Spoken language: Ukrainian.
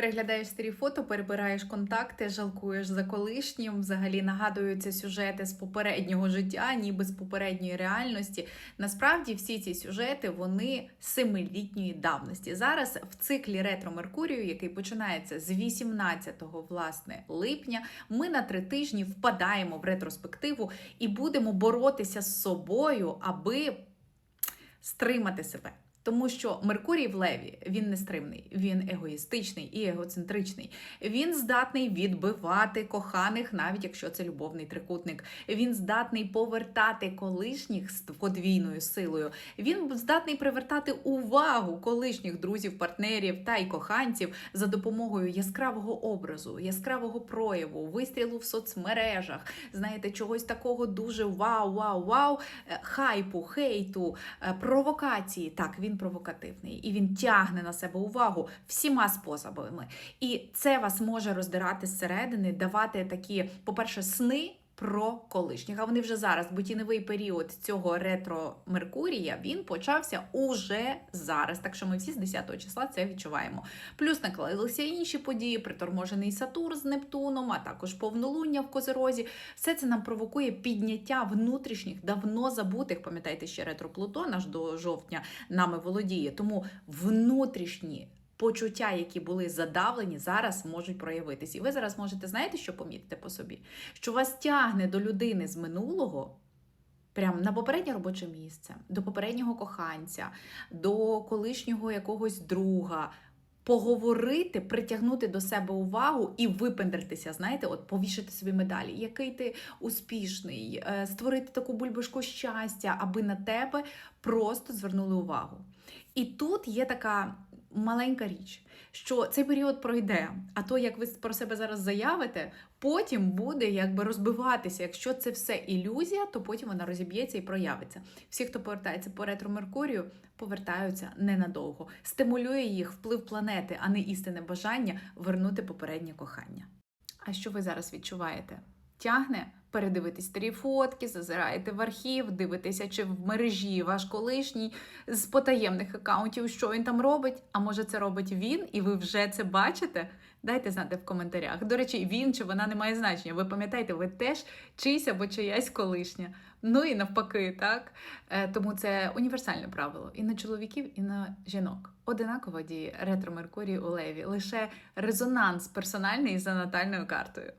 Переглядаєш старі фото, перебираєш контакти, жалкуєш за колишнім. Взагалі нагадуються сюжети з попереднього життя, ніби з попередньої реальності. Насправді всі ці сюжети вони семилітньої давності. Зараз в циклі ретро Меркурію, який починається з 18 власне липня, ми на три тижні впадаємо в ретроспективу і будемо боротися з собою, аби стримати себе. Тому що Меркурій в Леві він не стримний, він егоїстичний і егоцентричний. Він здатний відбивати коханих, навіть якщо це любовний трикутник. Він здатний повертати колишніх з подвійною силою. Він здатний привертати увагу колишніх друзів, партнерів та й коханців за допомогою яскравого образу, яскравого прояву, вистрілу в соцмережах. Знаєте, чогось такого дуже вау, вау, вау, хайпу, хейту, е, провокації. Так, він провокативний і він тягне на себе увагу всіма способами. І це вас може роздирати зсередини, давати такі, по-перше, сни. Про колишніх, а вони вже зараз, бо тіньовий період цього ретро Меркурія він почався уже зараз. Так що ми всі з 10 числа це відчуваємо. Плюс накладалися інші події, приторможений Сатурн з Нептуном, а також повнолуння в Козерозі. Все це нам провокує підняття внутрішніх, давно забутих. Пам'ятаєте, ще ретро Плутон аж до жовтня нами володіє. Тому внутрішні. Почуття, які були задавлені, зараз можуть проявитись. І ви зараз можете, знаєте, що помітити по собі? Що вас тягне до людини з минулого, прям на попереднє робоче місце, до попереднього коханця, до колишнього якогось друга. Поговорити, притягнути до себе увагу і випендритися, знаєте, от повішати собі медалі, який ти успішний, е, створити таку бульбашку щастя, аби на тебе просто звернули увагу. І тут є така маленька річ, що цей період пройде, а то, як ви про себе зараз заявите, потім буде якби розбиватися. Якщо це все ілюзія, то потім вона розіб'ється і проявиться. Всі, хто повертається по ретро Меркурію, повертаються ненадовго. Стимулює їх вплив планети, а не істинне бажання вернути попереднє кохання. А що ви зараз відчуваєте? Тягне передивитись старі фотки, зазираєте в архів, дивитеся, чи в мережі ваш колишній з потаємних акаунтів, що він там робить. А може, це робить він, і ви вже це бачите? Дайте знати в коментарях. До речі, він чи вона не має значення. Ви пам'ятаєте, ви теж чийсь або чиясь колишня. Ну і навпаки, так? Е, Тому це універсальне правило і на чоловіків, і на жінок. Одинаково діє ретро Меркурій у Леві, лише резонанс персональний за натальною картою.